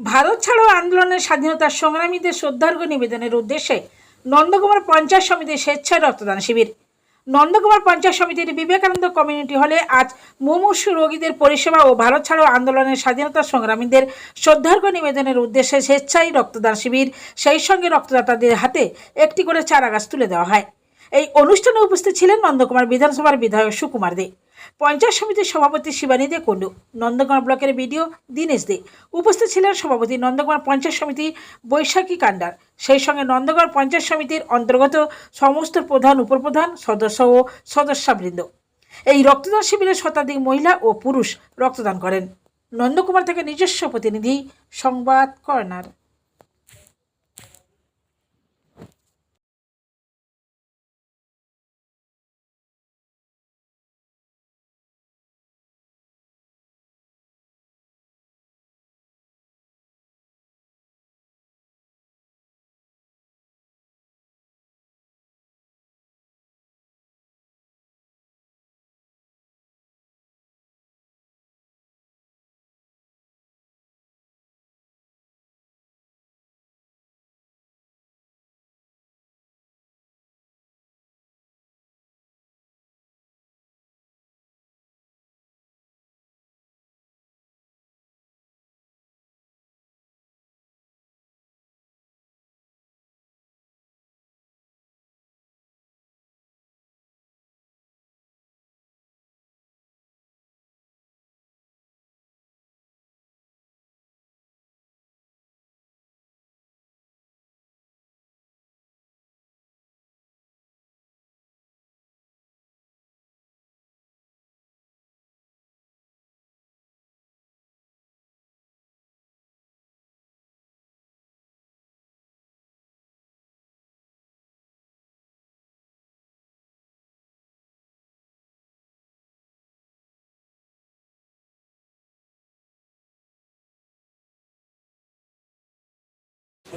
ভারত ছাড়ো আন্দোলনের স্বাধীনতার সংগ্রামীদের শ্রদ্ধার্ঘ্য নিবেদনের উদ্দেশ্যে নন্দকুমার পঞ্চায়েত সমিতির স্বেচ্ছায় রক্তদান শিবির। নন্দকুমার পঞ্চায়েত সমিতির বিবেকানন্দ কমিউনিটি হলে আজ মুমূর্ষু রোগীদের পরিষেবা ও ভারত ছাড়ো আন্দোলনের স্বাধীনতা সংগ্রামীদের শ্রদ্ধার্ঘ্য নিবেদনের উদ্দেশ্যে স্বেচ্ছায় রক্তদান শিবির, সেই সঙ্গে রক্তদাতাদের হাতে একটি করে চারা গাছ তুলে দেওয়া হয়। এই অনুষ্ঠানে উপস্থিত ছিলেন নন্দকুমার বিধানসভার বিধায়ক সুকুমার দে। পঞ্চায়েত সমিতির সভাপতি শিবানী দে কুণ্ডু, নন্দকুমার ব্লকের বিডিও দীনেশ দে। উপস্থিত ছিলেন সভাপতি নন্দকুমার পঞ্চায়েত সমিতি বৈশাখী কান্ডার। সেই সঙ্গে নন্দকুমার পঞ্চায়েত সমিতির অন্তর্গত সমস্ত প্রধান, উপপ্রধান সদস্য ও সদস্যবৃন্দ। এই রক্তদান শিবিরে শতাধিক মহিলা ও পুরুষ রক্তদান করেন। নন্দকুমার থেকে নিজস্ব প্রতিনিধি সংবাদ কর্নার।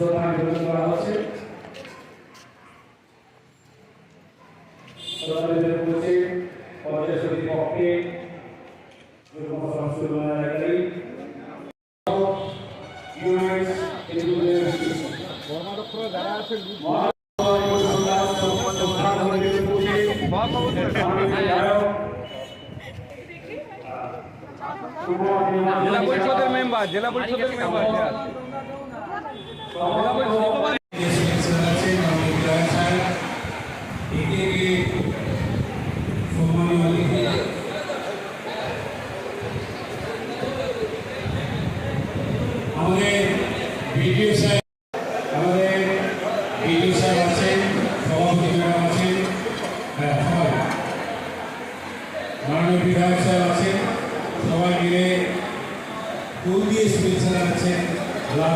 শ্রদ্ধা নিবেদন করা হচ্ছে শ্রদ্ধা নিবেদন করছে পঞ্চায়েত সমিতির পক্ষে যুগ্ম সংশোধন আধিকারী ইউএস জেলা পরিষদের মেম্বার জেলা পরিষদের মেম্বার আমাদের বিডিও সাহেব আমাদের বিডিও সাহেব আছেন। সভাপতি ম্যাডাম আছেন মাননীয় বিধায়ক সাহেব আছেন। সবাই মিলে ফুল দিয়ে শুভেচ্ছা জানাচ্ছেন। লাল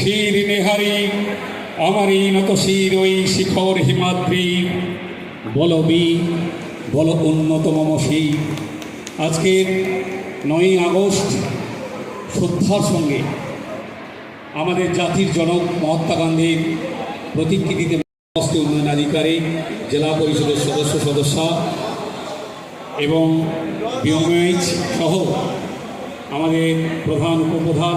শির নেহারি, আমারই নত শির ওই শিখর হিমাদ্রি। বলবি বল উন্নত মম শির আজকের নয়ই আগস্ট, শ্রদ্ধার সঙ্গে আমাদের জাতির জনক মহাত্মা গান্ধীর প্রতিকৃতিতে সমস্ত উন্নয়ন আধিকারিক জেলা পরিষদের সদস্য সদস্যা এবং বিএমএইচ সহ আমাদের প্রধান উপপ্রধান